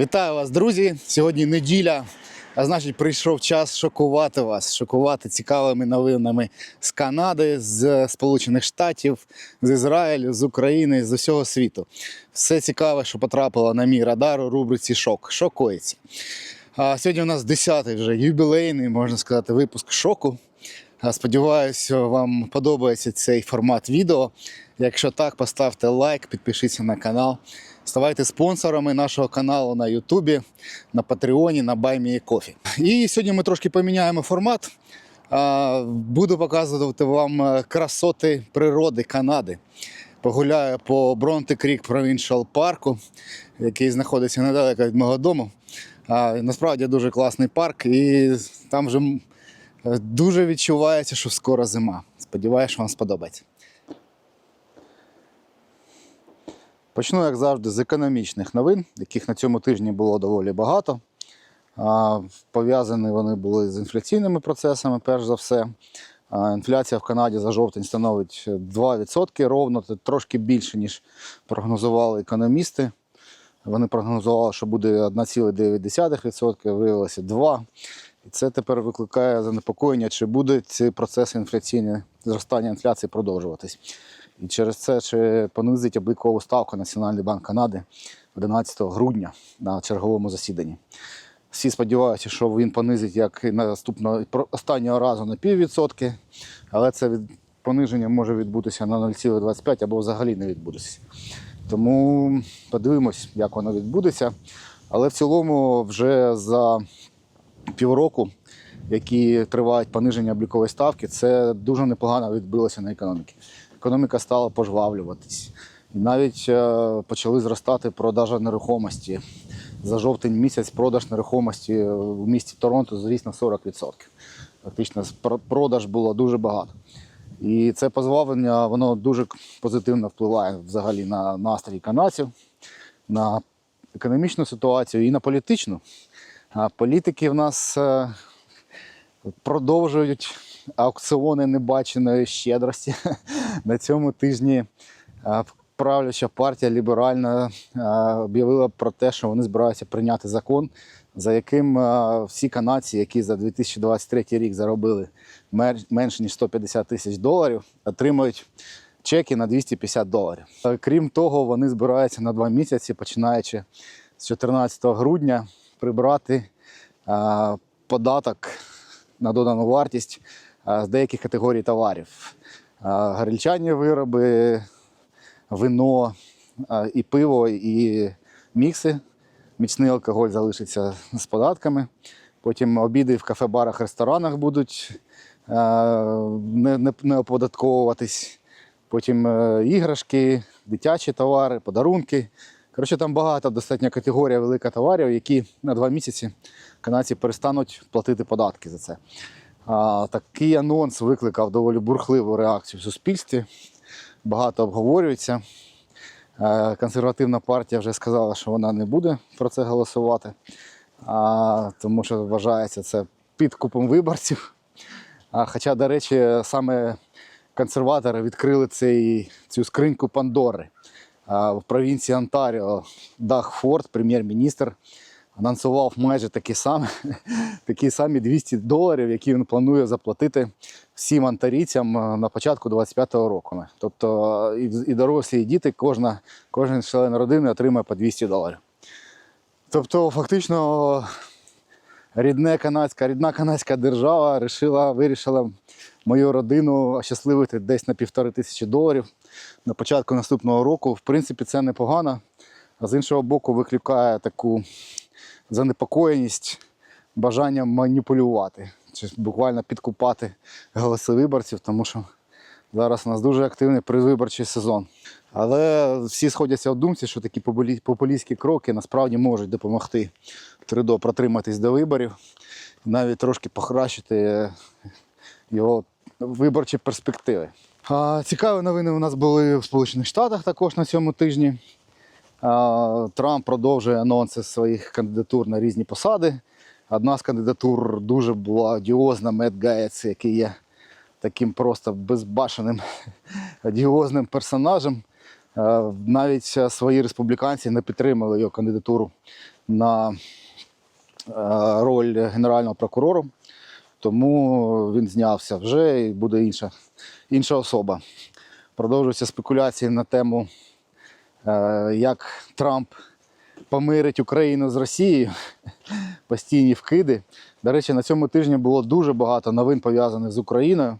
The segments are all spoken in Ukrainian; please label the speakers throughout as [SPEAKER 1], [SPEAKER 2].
[SPEAKER 1] Вітаю вас, друзі! Сьогодні неділя, а значить, прийшов час шокувати вас, шокувати цікавими новинами з Канади, з Сполучених Штатів, з Ізраїлю, з України, з усього світу. Все цікаве, що потрапило на мій радар у рубриці Шок. Шокується. А сьогодні у нас 10-й вже юбілейний, можна сказати, випуск шоку. Сподіваюся, вам подобається цей формат відео. Якщо так, поставте лайк, підпишіться на канал. Ставайте спонсорами нашого каналу на Ютубі, на Патреоні, на BuyMeCoffee. І сьогодні ми трошки поміняємо формат. Буду показувати вам е, красоти природи Канади. Погуляю по Бронте Крік Provincial парку, який знаходиться недалеко від мого дому. Насправді дуже класний парк, і там вже е, дуже відчувається, що скоро зима. Сподіваюся, що вам сподобається. Почну, як завжди, з економічних новин, яких на цьому тижні було доволі багато. Пов'язані вони були з інфляційними процесами, перш за все. Інфляція в Канаді за жовтень становить 2% ровно, це трошки більше, ніж прогнозували економісти. Вони прогнозували, що буде 1,9%, виявилося 2%. І це тепер викликає занепокоєння, чи буде ці процеси інфляційні зростання інфляції продовжуватись. І через це чи понизить облікову ставку Національний банк Канади 11 грудня на черговому засіданні. Всі сподіваються, що він понизить як наступного останнього разу на піввідсотки, але це від, пониження може відбутися на 0,25 або взагалі не відбудеться. Тому подивимось, як воно відбудеться. Але в цілому вже за півроку, які тривають пониження облікової ставки, це дуже непогано відбилося на економіці. Економіка стала пожвавлюватись. І навіть е, почали зростати продажі нерухомості. За жовтень місяць продаж нерухомості в місті Торонто зріс на 40%. Фактично, продаж було дуже багато. І це позбавлення воно дуже позитивно впливає взагалі на настрій канадців, на економічну ситуацію і на політичну. А політики в нас е, продовжують аукціони небаченої щедрості. На цьому тижні е, правляча партія ліберальна е, об'явила про те, що вони збираються прийняти закон, за яким е, всі канадці, які за 2023 рік заробили менше ніж 150 тисяч доларів, отримують чеки на 250 доларів. Крім того, вони збираються на два місяці, починаючи з 14 грудня, прибрати податок на додану вартість з деяких категорій товарів. Горільчані вироби, вино, і пиво, і мікси. Міцний алкоголь залишиться з податками. Потім обіди в кафе-барах, ресторанах будуть не, не, не оподатковуватись. Потім е, іграшки, дитячі товари, подарунки. Коротше, там багато достатня категорія велика товарів, які на два місяці канадці перестануть платити податки за це. А, такий анонс викликав доволі бурхливу реакцію в суспільстві. Багато обговорюється. Е, Консервативна партія вже сказала, що вона не буде про це голосувати, а, тому що вважається це підкупом виборців. А, хоча, до речі, саме консерватори відкрили цей, цю скриньку Пандори. А, в провінції Онтаріо Даг Форд, прем'єр-міністр, анонсував майже такі самі, такі самі 200 доларів, які він планує заплатити всім антарійцям е, на початку 25-го року. Тобто і, дорослі, і діти, кожна, кожен член родини отримає по 200 доларів. Тобто, фактично, рідне канадська, рідна канадська держава рішила, вирішила мою родину ощасливити десь на півтори тисячі доларів на початку наступного року. В принципі, це непогано. А з іншого боку, викликає таку занепокоєність, бажання маніпулювати, чи буквально підкупати голоси виборців, тому що зараз у нас дуже активний предвиборчий сезон. Але всі сходяться в думці, що такі популі- популістські кроки насправді можуть допомогти Трудо протриматись до виборів, навіть трошки покращити його виборчі перспективи. Цікаві новини у нас були в Сполучених Штатах також на цьому тижні. Трамп продовжує анонси своїх кандидатур на різні посади. Одна з кандидатур дуже була одіозна Мед Гаєц, який є таким просто безбашеним одіозним персонажем. Навіть свої республіканці не підтримали його кандидатуру на роль генерального прокурора, тому він знявся вже і буде інша, інша особа. Продовжуються спекуляції на тему, як Трамп помирить Україну з Росією. Постійні вкиди. До речі, на цьому тижні було дуже багато новин пов'язаних з Україною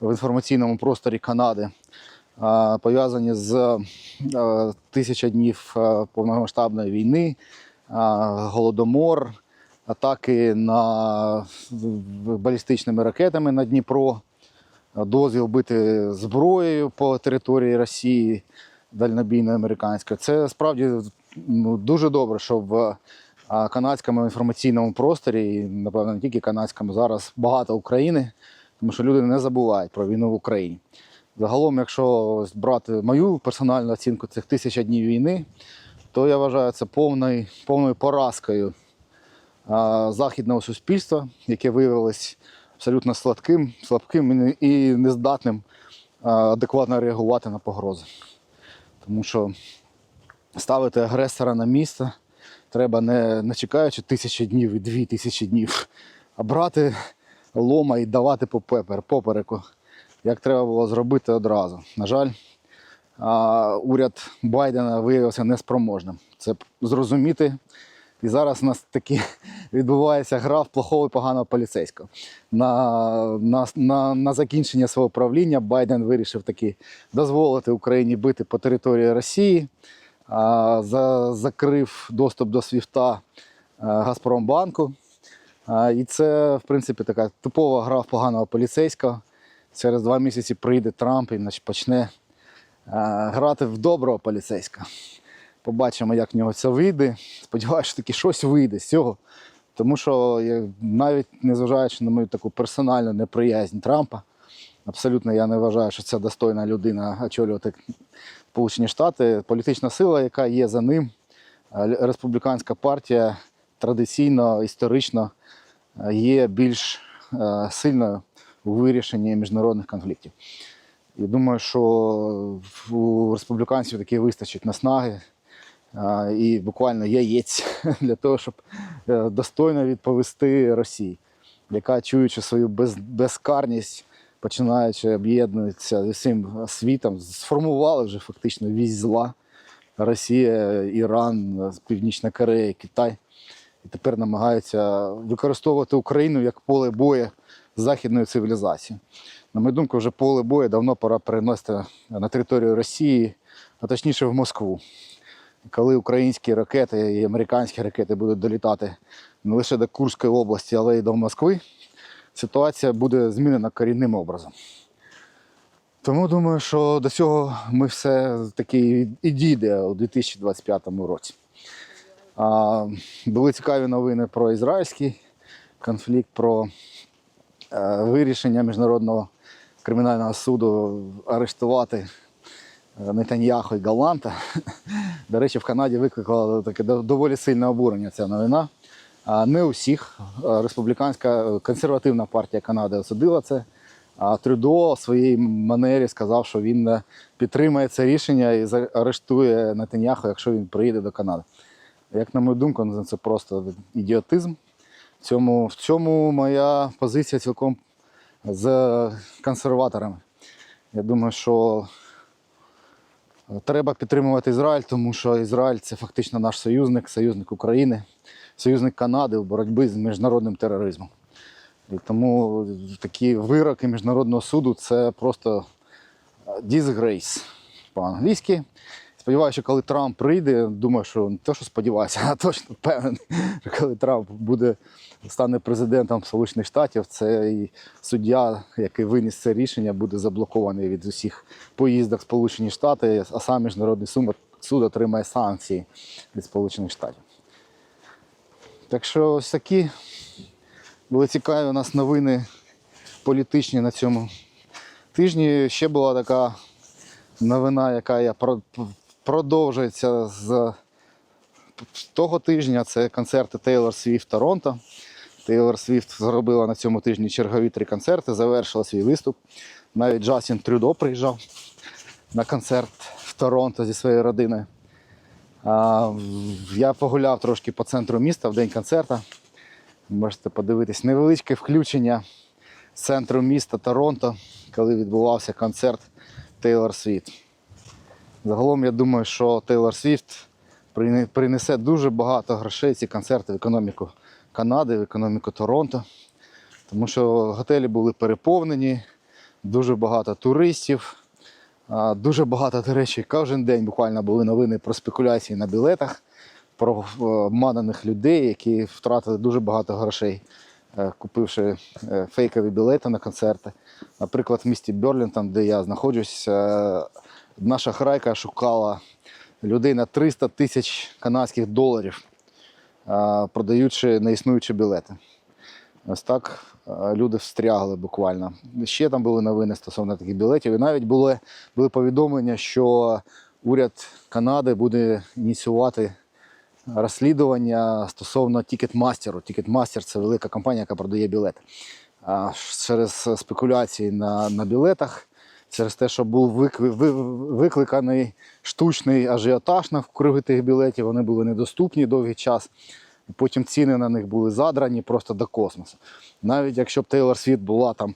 [SPEAKER 1] в інформаційному просторі Канади, пов'язані з е, тисяча днів е, повномасштабної війни, голодомор, атаки на балістичними ракетами на Дніпро, дозвіл бити зброєю по території Росії дальнобійної американської. Це справді ну, дуже добре, що в канадському інформаційному просторі, і, напевно, не тільки канадському, зараз багато України, тому що люди не забувають про війну в Україні. Загалом, якщо брати мою персональну оцінку цих тисяча днів війни, то я вважаю це повною, повною поразкою західного суспільства, яке виявилось абсолютно слабким, слабким і нездатним адекватно реагувати на погрози. Тому що ставити агресора на місце треба не, не чекаючи тисячі днів і дві тисячі днів, а брати лома і давати по пепер, попереку, як треба було зробити одразу. На жаль, уряд Байдена виявився неспроможним це зрозуміти. І зараз у нас таки відбувається гра в плохого і поганого поліцейського. На, на, на, на закінчення свого правління Байден вирішив таки дозволити Україні бити по території Росії, а, за, закрив доступ до Свіфта Газпромбанку. А, і це, в принципі, така типова гра в поганого поліцейського. Через два місяці прийде Трамп і почне а, грати в доброго поліцейського. Побачимо, як в нього це вийде. Сподіваюся, що таки щось вийде з цього. Тому що я, навіть незважаючи на мою таку персональну неприязнь Трампа, абсолютно я не вважаю, що це достойна людина очолювати Сполучені Штати. Політична сила, яка є за ним, е, республіканська партія традиційно, історично е, є більш е, сильною у вирішенні міжнародних конфліктів. І думаю, що у республіканців таки вистачить наснаги і буквально яєць для того, щоб е, достойно відповісти Росії, яка, чуючи свою без, безкарність, починаючи об'єднуватися з усім світом, сформували вже фактично вісь зла Росія, Іран, Північна Корея, Китай. І тепер намагаються використовувати Україну як поле бою західної цивілізації. На мою думку, вже поле бою давно пора переносити на територію Росії, а точніше в Москву. Коли українські ракети і американські ракети будуть долітати не лише до Курської області, але й до Москви, ситуація буде змінена корінним образом. Тому думаю, що до цього ми все таки і дійде у 2025 році. А, були цікаві новини про ізраїльський конфлікт, про е, вирішення міжнародного кримінального суду арештувати Нетаньяху і Галанта. До речі, в Канаді викликала таке доволі сильне обурення ця новина. Не усіх. Республіканська е, консервативна партія Канади осудила це. А Трюдо в своїй манері сказав, що він е, підтримає це рішення і заарештує Нетаньяху, якщо він приїде до Канади. Як на мою думку, ну, це просто ідіотизм. В цьому, в цьому моя позиція цілком з консерваторами. Я думаю, що треба підтримувати Ізраїль, тому що Ізраїль це фактично наш союзник, союзник України, союзник Канади в боротьбі з міжнародним тероризмом. І тому такі вироки міжнародного суду це просто disgrace по-англійськи. Сподіваюся, що коли Трамп прийде, думаю, що не те, що сподіваюся, а точно впевнений, що коли Трамп буде стане президентом Сполучених Штатів, цей суддя, який виніс це рішення, буде заблокований від усіх поїздок Сполучені Штати, а сам міжнародний суд, отримає санкції від Сполучених Штатів. Так що ось такі були цікаві у нас новини політичні на цьому тижні. Ще була така новина, яка я продовжується з того тижня. Це концерти Тейлор Свіфт Торонто. Тейлор Свіфт зробила на цьому тижні чергові три концерти, завершила свій виступ. Навіть Джастін Трюдо приїжджав на концерт в Торонто зі своєю родиною. Я погуляв трошки по центру міста в день концерту. Можете подивитись невеличке включення з центру міста Торонто, коли відбувався концерт Тейлор Світ. Загалом я думаю, що Тейлор Свіфт принесе дуже багато грошей ці концерти в економіку Канади, в економіку Торонто. Тому що готелі були переповнені, дуже багато туристів, дуже багато, до речі, кожен день буквально були новини про спекуляції на білетах, про е, обмананих людей, які втратили дуже багато грошей, е, купивши е, фейкові білети на концерти. Наприклад, в місті Берлінтон, де я знаходжусь, наша храйка шукала людей на 300 тисяч канадських доларів, продаючи неіснуючі білети. Ось так люди встрягли буквально. Ще там були новини стосовно таких білетів. І навіть були, були повідомлення, що уряд Канади буде ініціювати розслідування стосовно Тікетмастеру. Тікетмастер це велика компанія, яка продає білети. Через спекуляції на, на білетах, через те, що був викликаний штучний ажіотаж навкруги тих білетів, вони були недоступні довгий час. Потім ціни на них були задрані просто до космосу. Навіть якщо б Тейлор Світ була там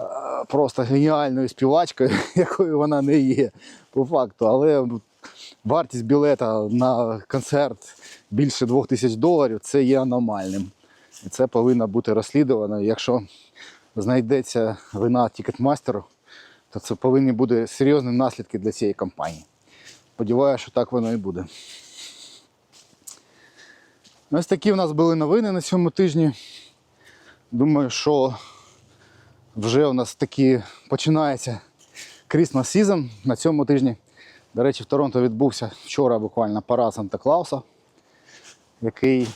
[SPEAKER 1] е, просто геніальною співачкою, якою вона не є, по факту, але вартість білета на концерт більше 2000 доларів це є аномальним. І це повинно бути розслідувано. Якщо знайдеться вина тікетмастеру, то це повинні бути серйозні наслідки для цієї компанії. Сподіваюся, що так воно і буде. Ось такі в нас були новини на цьому тижні. Думаю, що вже у нас такі починається Christmas season на цьому тижні. До речі, в Торонто відбувся вчора буквально парад Санта-Клауса, який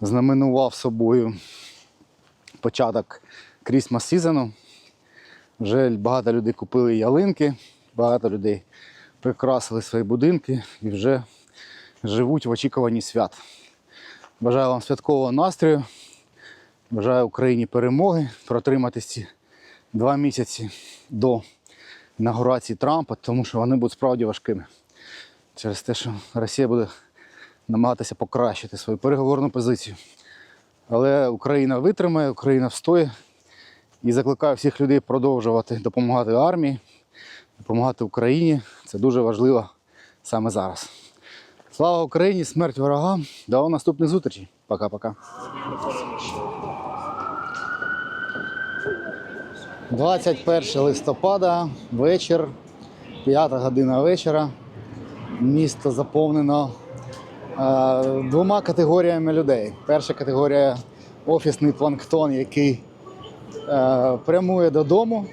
[SPEAKER 1] знаменував собою початок Christmas сезону. Вже багато людей купили ялинки, багато людей прикрасили свої будинки і вже живуть в очікуванні свят. Бажаю вам святкового настрою. Бажаю Україні перемоги, протриматись ці два місяці до інаугурації Трампа, тому що вони будуть справді важкими. Через те, що Росія буде намагатися покращити свою переговорну позицію. Але Україна витримає, Україна встоє і закликаю всіх людей продовжувати допомагати армії, допомагати Україні. Це дуже важливо саме зараз. Слава Україні, смерть ворогам. До наступних зустрічей. Пока-пока. 21 листопада, вечір, 5 година вечора. Місто заповнено е, двома категоріями людей. Перша категорія офісний планктон, який прямує додому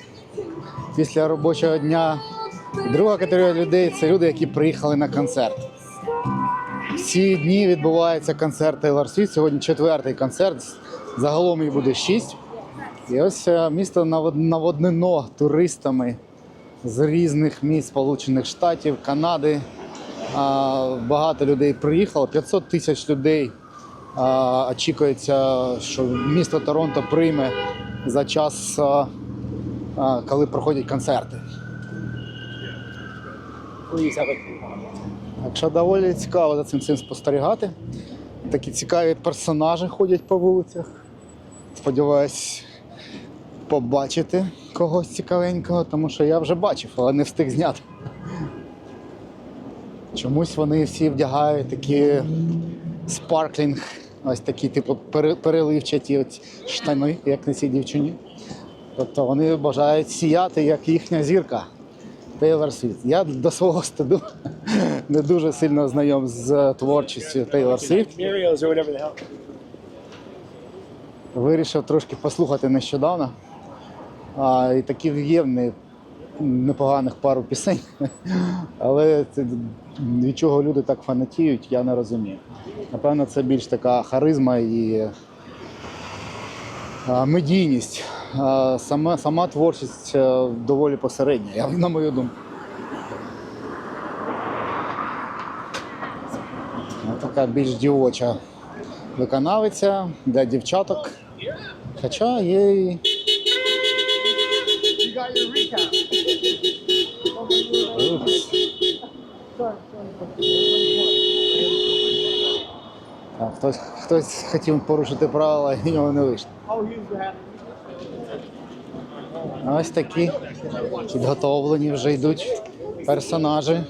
[SPEAKER 1] після робочого дня. Друга категорія людей це люди, які приїхали на концерт. Ці дні відбувається концерт Taylor Swift. Сьогодні четвертий концерт. Загалом їх буде шість. І ось е, місто наводнено туристами з різних міст Сполучених Штатів, Канади. Багато людей приїхало, 500 тисяч людей. Очікується, що місто Торонто прийме за час, а, а, коли проходять концерти. Так що доволі цікаво за цим всім спостерігати. Такі цікаві персонажі ходять по вулицях. Сподіваюсь, побачити когось цікавенького, тому що я вже бачив, але не встиг зняти. Чомусь вони всі вдягають такі спарклінг, ось такі, типу, переливчаті от штани, як на цій дівчині. Тобто вони бажають сіяти, як їхня зірка. Тейлор Світ. Я до свого стиду не дуже сильно знайом з творчістю Тейлор Світ. Вирішив трошки послухати нещодавно. А, і такі є непоганих пару пісень. Але від чого люди так фанатіють, я не розумію. Напевно, це більш така харизма і медійність. Сама, сама творчість е, доволі посередня, на мою думку. Така більш дівоча виконавиця для дівчаток. Хоча є Так, хтось, хтось хотів порушити правила, і в нього не вийшло. Ось такі підготовлені вже йдуть персонажі.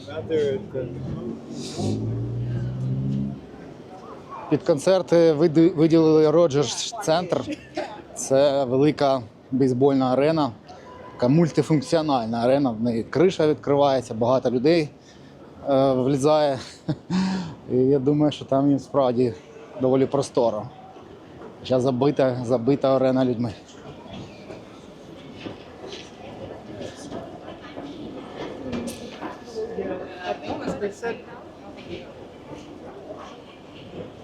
[SPEAKER 1] Під концерти виділили Роджерс Центр. Це велика бейсбольна арена, така мультифункціональна арена. В неї криша відкривається, багато людей влізає. І я думаю, що там їм справді доволі просторо. Хоча забита, забита арена людьми.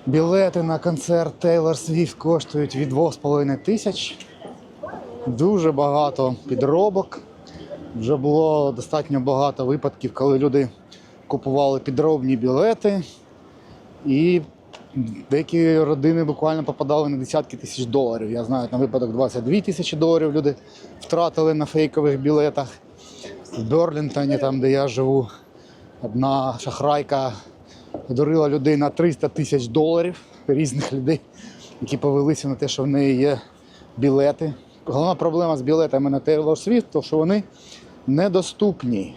[SPEAKER 1] Білети на концерт Тейлор Свіфт коштують від 2,5 тисяч. Дуже багато підробок. Вже було достатньо багато випадків, коли люди купували підробні білети. І деякі родини буквально попадали на десятки тисяч доларів. Я знаю, на випадок 22 тисячі доларів люди втратили на фейкових білетах. В Берлінтоні, там, де я живу, одна шахрайка дурила людей на 300 тисяч доларів різних людей, які повелися на те, що в неї є білети. Головна проблема з білетами на Taylor Swift, то що вони недоступні.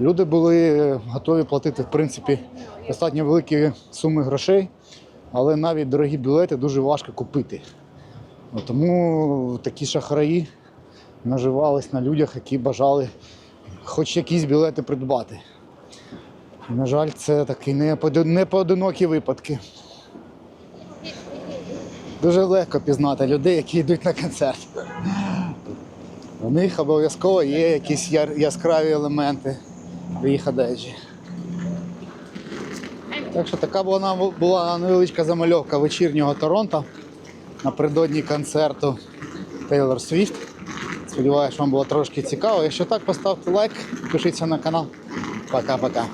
[SPEAKER 1] Люди були готові платити, в принципі, достатньо великі суми грошей, але навіть дорогі білети дуже важко купити. Тому такі шахраї наживались на людях, які бажали хоч якісь білети придбати. На жаль, це такі неподи- непоодинокі випадки. Дуже легко пізнати людей, які йдуть на концерт. У них обов'язково є якісь яскраві елементи в їх одежі. Так що така була, була невеличка замальовка вечірнього Торонто напередодні концерту Taylor Swift. Сподіваюсь, вам було трошки цікаво. Якщо так, поставте лайк, підпишіться на канал. Пока-пока.